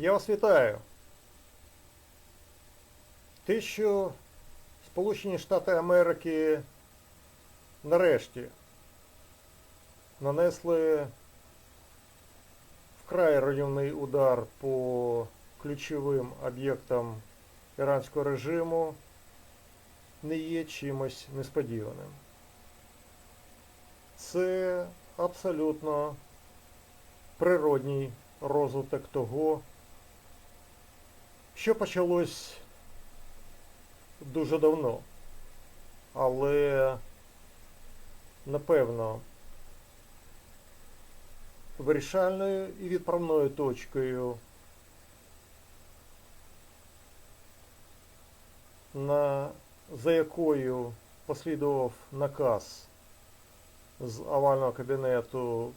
Я вас вітаю. Те, що Сполучені Штати Америки нарешті нанесли вкрай руйнівний удар по ключовим об'єктам іранського режиму, не є чимось несподіваним. Це абсолютно природній розвиток того, що почалось дуже давно. Але напевно вирішальною і відправною точкою на, за якою послідував наказ з овального кабінету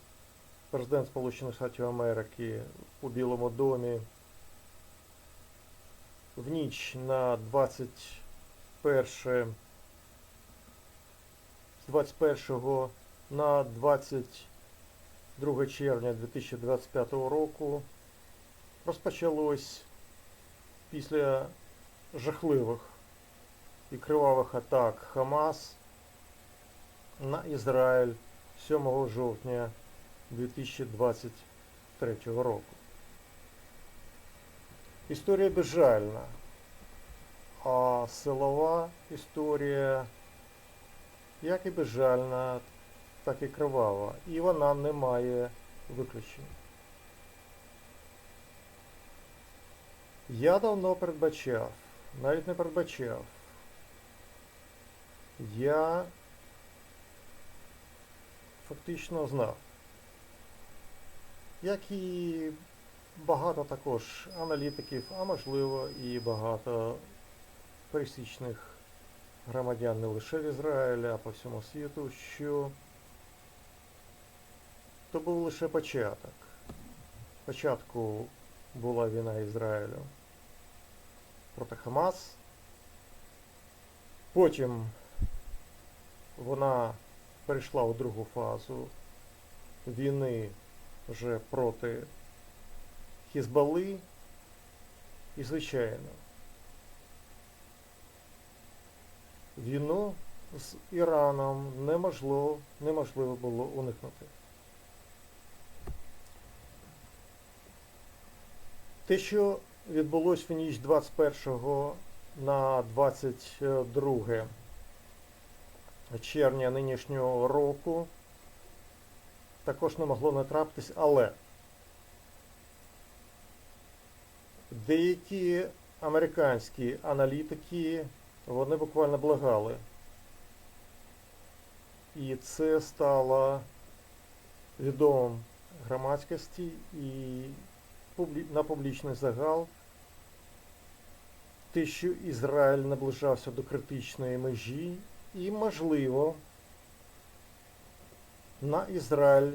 президент Сполучених Штатів Америки у Білому домі в ніч на 21 з 21 на 22 червня 2025 року розпочалось після жахливих і кривавих атак Хамас на Ізраїль 7 жовтня 2023 року. Історія безжальна, а силова історія як і безжальна, так і кривава. І вона не має виключень. Я давно передбачав, навіть не передбачав. Я фактично знав, як і багато також аналітиків, а можливо і багато пересічних громадян не лише в Ізраїлі, а по всьому світу, що то був лише початок. Спочатку була війна Ізраїлю проти Хамас, потім вона перейшла у другу фазу війни вже проти Хізбали і, звичайно, війну з Іраном неможливо, неможливо було уникнути. Те, що відбулось в ніч 21 на 22 червня нинішнього року, також не могло не трапитись, але деякі американські аналітики вони буквально благали. І це стало відомим громадськості і на публічний загал. Те, що Ізраїль наближався до критичної межі, і, можливо, на Ізраїль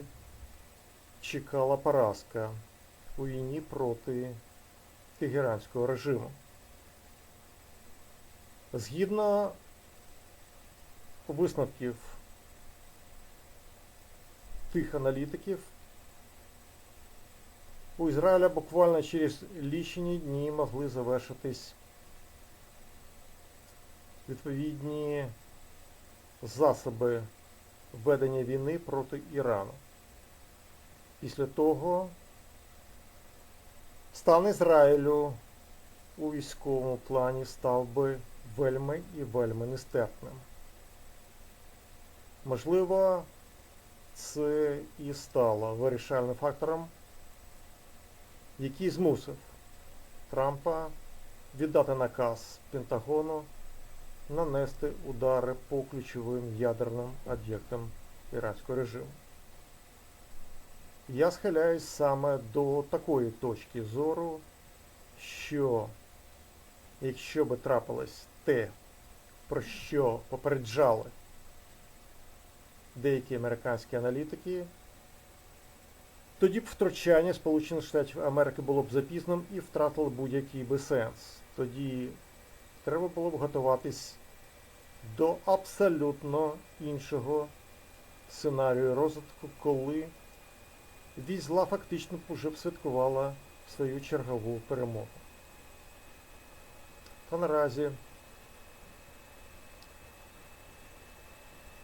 чекала поразка у війні проти тегеранського режиму. Згідно висновків тих аналітиків, у Ізраїля буквально через лічені дні могли завершитись відповідні засоби ведення війни проти Ірану. Після того стан Ізраїлю у військовому плані став би вельми і вельми нестерпним. Можливо, це і стало вирішальним фактором, який змусив Трампа віддати наказ Пентагону нанести удари по ключовим ядерним об'єктам іранського режиму. Я схиляюсь саме до такої точки зору, що якщо би трапилось те, про що попереджали деякі американські аналітики, тоді б втручання Сполучених Штатів Америки було б запізним і втратило будь-який би сенс. Тоді треба було б готуватись до абсолютно іншого сценарію розвитку, коли військ фактично б уже б святкувала свою чергову перемогу. Та наразі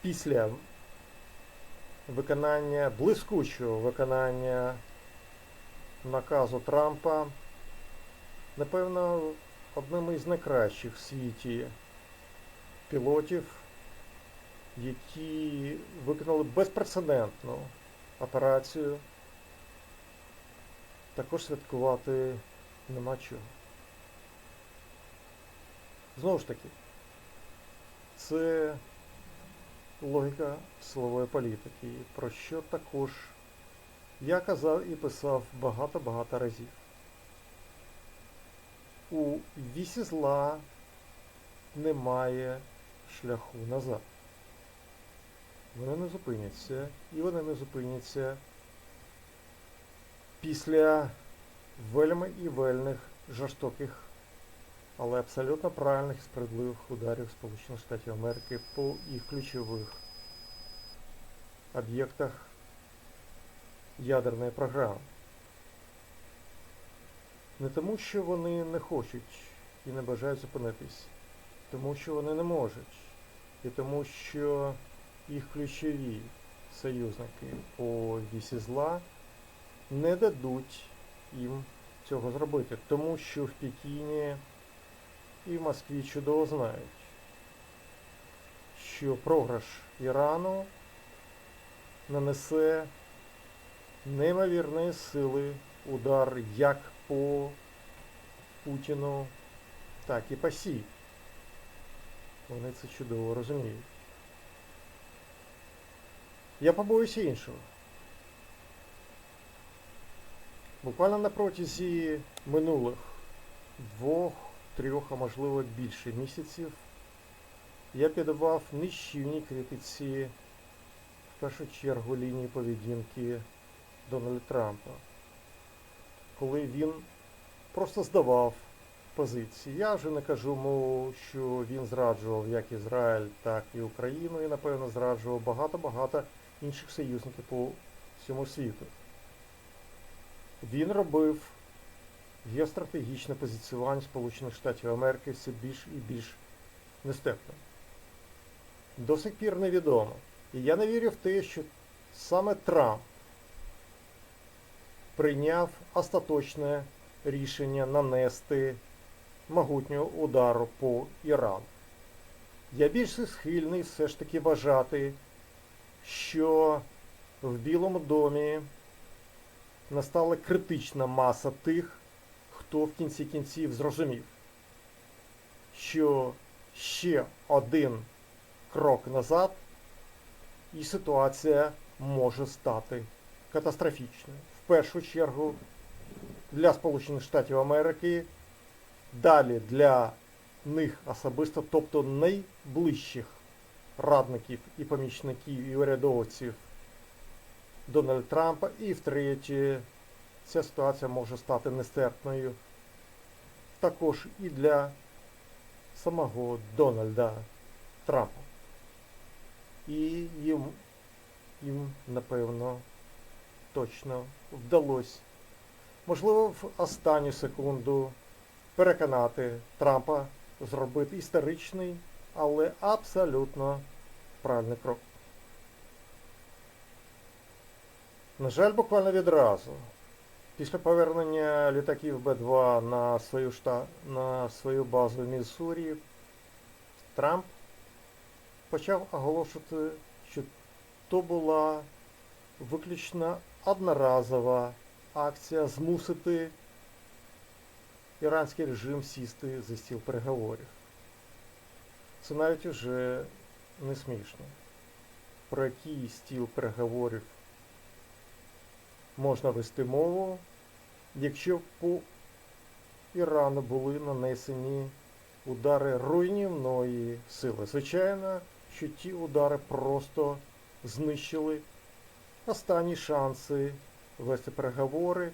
після виконання блискучого виконання наказу Трампа, напевно, одним із найкращих в світі пілотів, які виконали безпрецедентну операцію, також святкувати нема чого. Знову ж таки, це логіка силової політики, про що також я казав і писав багато-багато разів. У вісі зла немає шляху назад. Вони не зупиняться, і вони не зупиняться після вельми і вельних жорстоких, але абсолютно правильних і справедливих ударів Сполучених Штатів Америки по їх ключових об'єктах ядерної програми. Не тому, що вони не хочуть і не бажають зупинитись, тому що вони не можуть, і тому, що їх ключові союзники по вісі зла не дадуть їм цього зробити, тому що в Пекіні і в Москві чудово знають, що програш Ірану нанесе неймовірної сили удар як по Путіну, так і по Сі. Вони це чудово розуміють. Я побоюся іншого. Буквально на протязі минулих двох, трьох, а можливо більше місяців я піддавав нищівній критиці в першу чергу лінії поведінки Дональда Трампа, коли він просто здавав позиції. Я вже не кажу, мов, що він зраджував як Ізраїль, так і Україну, і, напевно, зраджував багато-багато інших союзників по всьому світу. Він робив геостратегічне позиціювання Сполучених Штатів Америки все більш і більш нестепним. До сих пір невідомо. І я не вірю в те, що саме Трамп прийняв остаточне рішення нанести могутнього удару по Ірану. Я більше схильний все ж таки вважати, що в Білому домі настала критична маса тих, хто в кінці кінців зрозумів, що ще один крок назад і ситуація може стати катастрофічною. В першу чергу для Сполучених Штатів Америки, далі для них особисто, тобто найближчих радників і помічників і урядовців Дональда Трампа, і втретє, ця ситуація може стати нестерпною також і для самого Дональда Трампа. І їм, їм напевно, точно вдалося, можливо, в останню секунду переконати Трампа зробити історичний, але абсолютно правильний крок. На жаль, буквально відразу. Після повернення літаків Б-2 на свою шта... на свою базу в Міссурі, Трамп почав оголошувати, що то була виключно одноразова акція змусити іранський режим сісти за стіл переговорів. Це навіть уже не смішно. Про який стіл переговорів можна вести мову, якщо по Ірану були нанесені удари руйнівної сили. Звичайно, що ті удари просто знищили останні шанси вести переговори.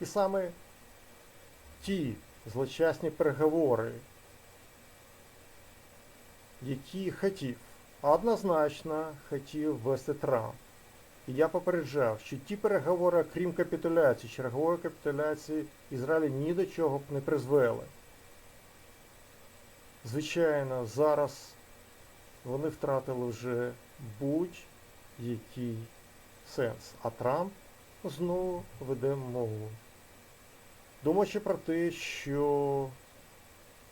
І саме ті злочасні переговори, які хотів, однозначно хотів вести Трамп. Я попереджав, що ті переговори, крім капітуляції, чергової капітуляції Ізраїль ні до чого б не призвели. Звичайно, зараз вони втратили вже будь-який сенс. А Трамп знову веде мову. Думаючи про те, що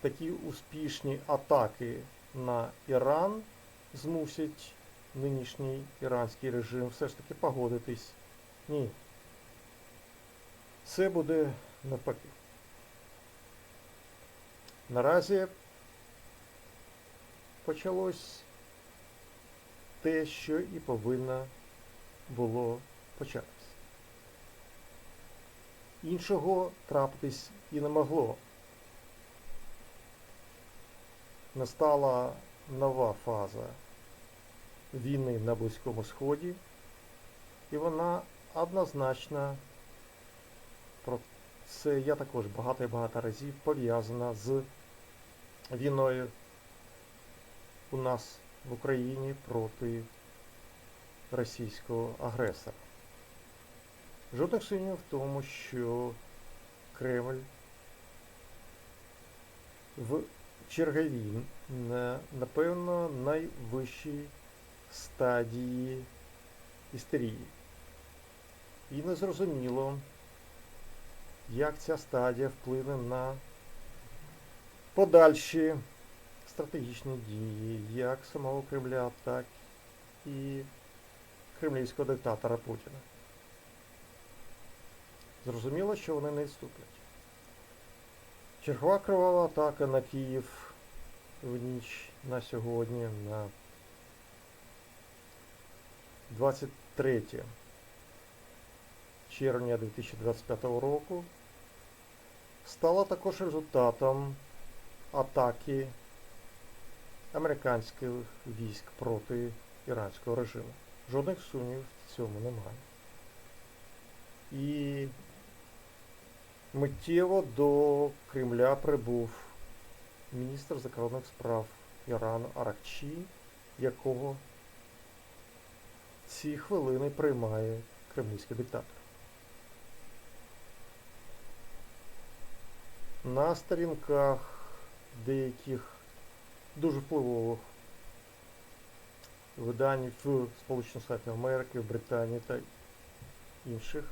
такі успішні атаки на Іран змусять нинішній іранський режим все ж таки погодитись. Ні. Це буде навпаки. Наразі почалось те, що і повинно було початись. Іншого трапитись і не могло. Настала нова фаза війни на Близькому Сході, і вона однозначно про це я також багато і багато разів пов'язана з війною у нас в Україні проти російського агресора. Жодних сумнівів в тому, що Кремль в черговій, напевно, найвищій стадії істерії. І незрозуміло, як ця стадія вплине на подальші стратегічні дії як самого Кремля, так і кремлівського диктатора Путіна. Зрозуміло, що вони не відступлять. Чергова кривава атака на Київ в ніч на сьогодні, на 23 червня 2025 року, стала також результатом атаки американських військ проти іранського режиму. Жодних сумнівів в цьому немає. І миттєво до Кремля прибув міністр закордонних справ Ірану Аракчі, якого ці хвилини приймає кремлівський диктатор. На сторінках деяких дуже впливових видань в Сполучених Штатах Америки, в Британії та інших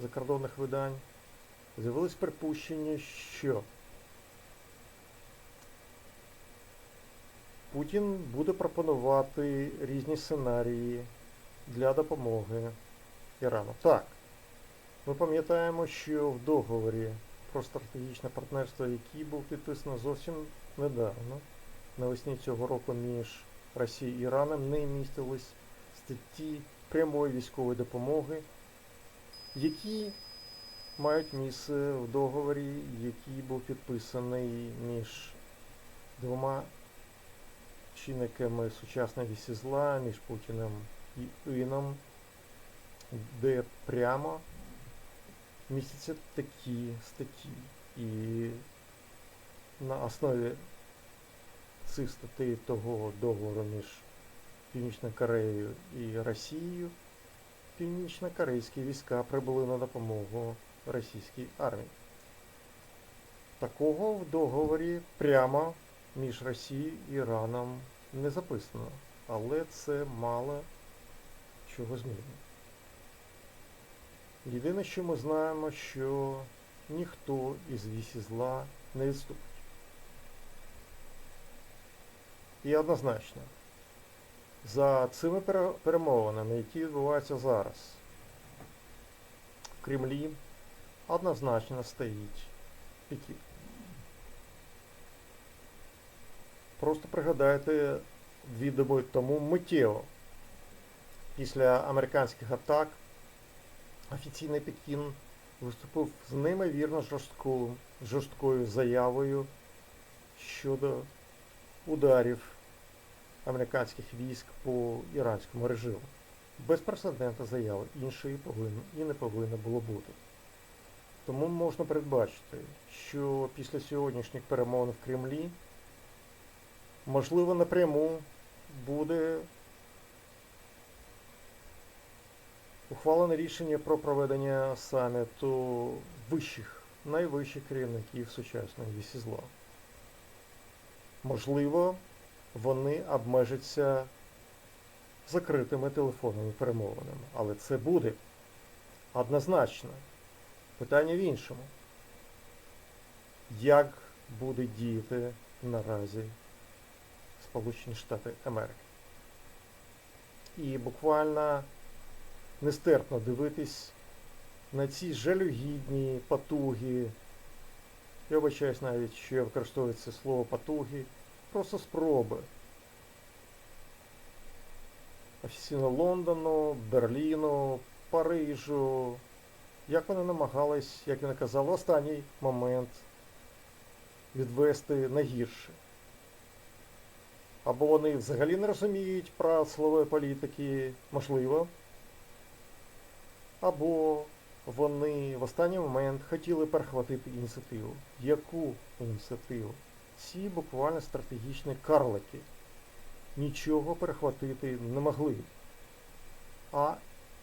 закордонних видань з'явилось припущення, що Путін буде пропонувати різні сценарії для допомоги Ірану. Так, ми пам'ятаємо, що в договорі про стратегічне партнерство, який був підписано зовсім недавно, навесні цього року між Росією і Іраном, не містились статті прямої військової допомоги, які мають місце в договорі, який був підписаний між двома чинниками сучасної вісі зла, між Путіним і Іном, де прямо містяться такі статті. І на основі цих статей того договору між Північною Кореєю і Росією північно-корейські війська прибули на допомогу російській армії. Такого в договорі прямо між Росією і Іраном не записано, але це мало чого змінює. Єдине, що ми знаємо, що ніхто із вісі зла не відступить. І однозначно, за цими перемовинами, які відбуваються зараз, в Кремлі однозначно стоїть Пекін. Просто пригадайте дві доби тому миттєво. Після американських атак офіційний Пекін виступив з неймовірно жорсткою, жорсткою заявою щодо ударів американських військ по іранському режиму. Безпрецедентна заява, іншої повинно і не повинно було бути. Тому можна передбачити, що після сьогоднішніх перемовин в Кремлі можливо напряму буде ухвалене рішення про проведення саміту вищих, найвищих керівників сучасної вісі зла. Можливо, вони обмежаться закритими телефонними перемовинами, але це буде однозначно. Питання в іншому. Як буде діяти наразі Сполучені Штати Америки? І буквально нестерпно дивитись на ці жалюгідні потуги. Я вибачаюсь навіть, що я використовую це слово потуги, просто спроби. Офіційно Лондону, Берліну, Парижу. Як вони намагались, як він казав, в останній момент відвести на гірше. Або вони взагалі не розуміють про силової політики, можливо. Або вони в останній момент хотіли перехватити ініціативу. Яку ініціативу? Ці буквально стратегічні карлики нічого перехватити не могли. А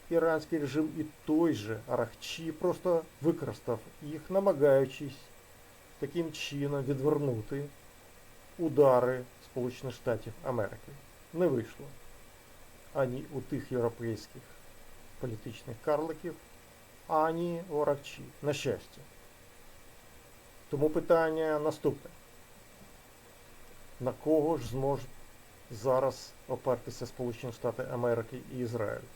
іранський режим і той же Арахчі просто використав їх, намагаючись таким чином відвернути удари Сполучених Штатів Америки. Не вийшло. Ані у тих європейських політичних карликів, ані у Арахчі. На щастя. Тому питання наступне. На кого ж зможуть зараз опертися Сполучені Штати Америки і Ізраїль?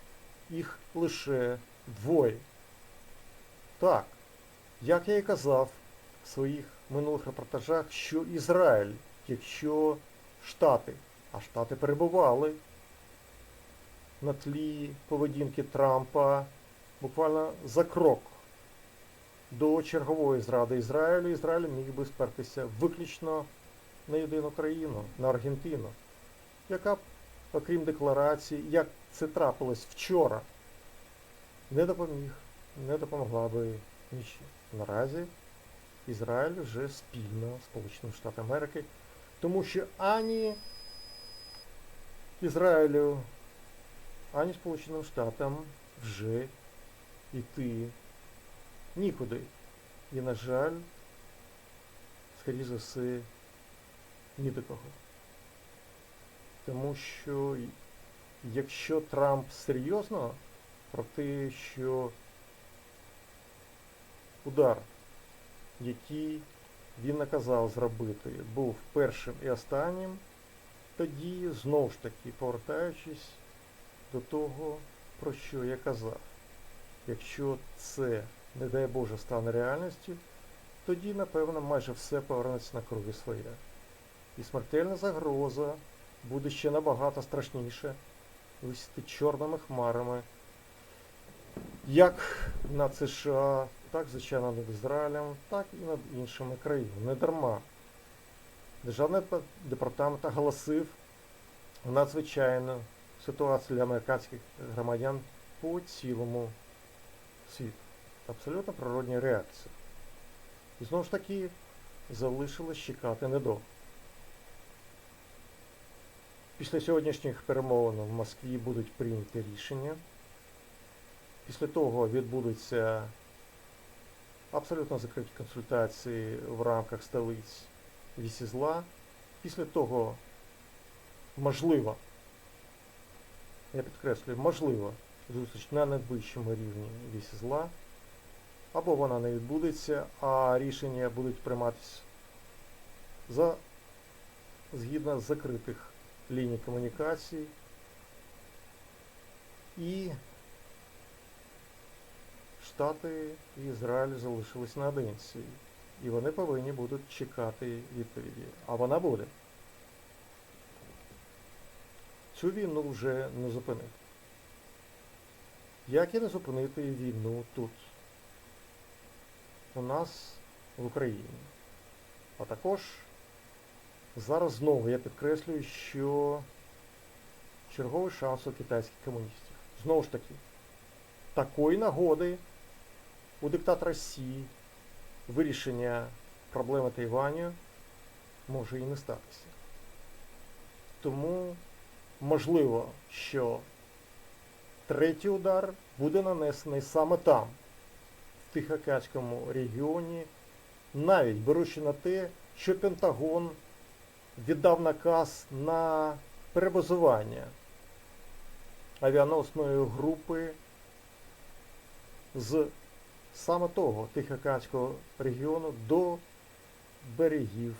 Їх лише двоє. Так, як я і казав в своїх минулих репортажах, що Ізраїль, якщо Штати, а Штати перебували на тлі поведінки Трампа буквально за крок до чергової зради Ізраїлю, Ізраїль міг би спертися виключно на єдину країну, на Аргентину, яка б, окрім декларації, як це трапилось вчора, не допоміг, не допомогла би нічим. Наразі Ізраїль вже спільно з Сполученими Штатами Америки, тому що ані Ізраїлю, ані Сполученим Штатам вже йти нікуди. І, на жаль, скоріше за все, ні до кого. Тому що якщо Трамп серйозно про те, що удар, який він наказав зробити, був першим і останнім, тоді знову ж таки повертаючись до того, про що я казав. Якщо це, не дай Боже, стане реальністю, тоді, напевно, майже все повернеться на круги своє. І смертельна загроза буде ще набагато страшніше висіти чорними хмарами, як над США, так, звичайно, над Ізраїлем, так і над іншими країнами. Не дарма. Державний департамент оголосив надзвичайну ситуацію для американських громадян по цілому світу. Абсолютно природня реакція. І знову ж таки залишилось чекати недовго. Після сьогоднішніх перемовин в Москві будуть прийняті рішення. Після того відбудуться абсолютно закриті консультації в рамках столиць вісі зла. Після того можливо, я підкреслюю, можливо, зустріч на найвищому рівні вісі зла, або вона не відбудеться, а рішення будуть прийматися за згідно закритих ліній комунікацій і Штати і Ізраїль залишились наодинці. І вони повинні будуть чекати відповіді. А вона буде. Цю війну вже не зупинити. Як і не зупинити війну тут, у нас в Україні. А також зараз знову я підкреслюю, що черговий шанс у китайських комуністів. Знову ж таки, такої нагоди у диктатора Сі вирішення проблеми Тайваню може і не статися. Тому можливо, що третій удар буде нанесений саме там, в Тихоокеанському регіоні, навіть беручи на те, що Пентагон віддав наказ на перебазування авіаносної групи з саме того Тихоокеанського регіону до берегів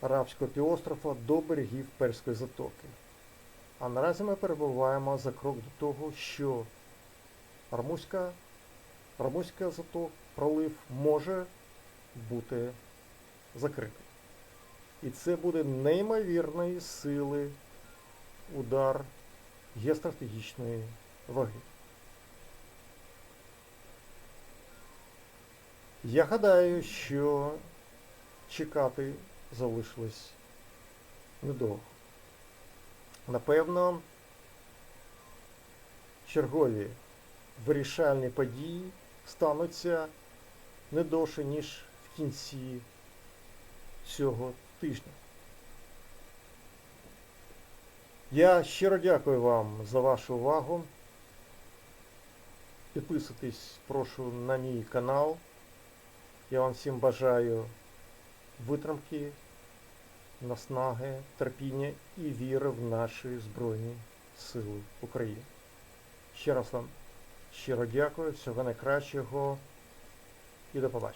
Арабського півострова до берегів Перської затоки. А наразі ми перебуваємо за крок до того, що Армузька, Армузька заток, пролив може бути закритий. І це буде неймовірної сили удар геостратегічної ваги. Я гадаю, що чекати залишилось недовго. Напевно, чергові вирішальні події стануться не довше, ніж в кінці цього тижня. Я щиро дякую вам за вашу увагу. Підписуйтесь, прошу, на мій канал. Я вам всім бажаю витримки, наснаги, терпіння і віри в наші Збройні Сили України. Ще раз вам щиро дякую, всього найкращого і до побачення.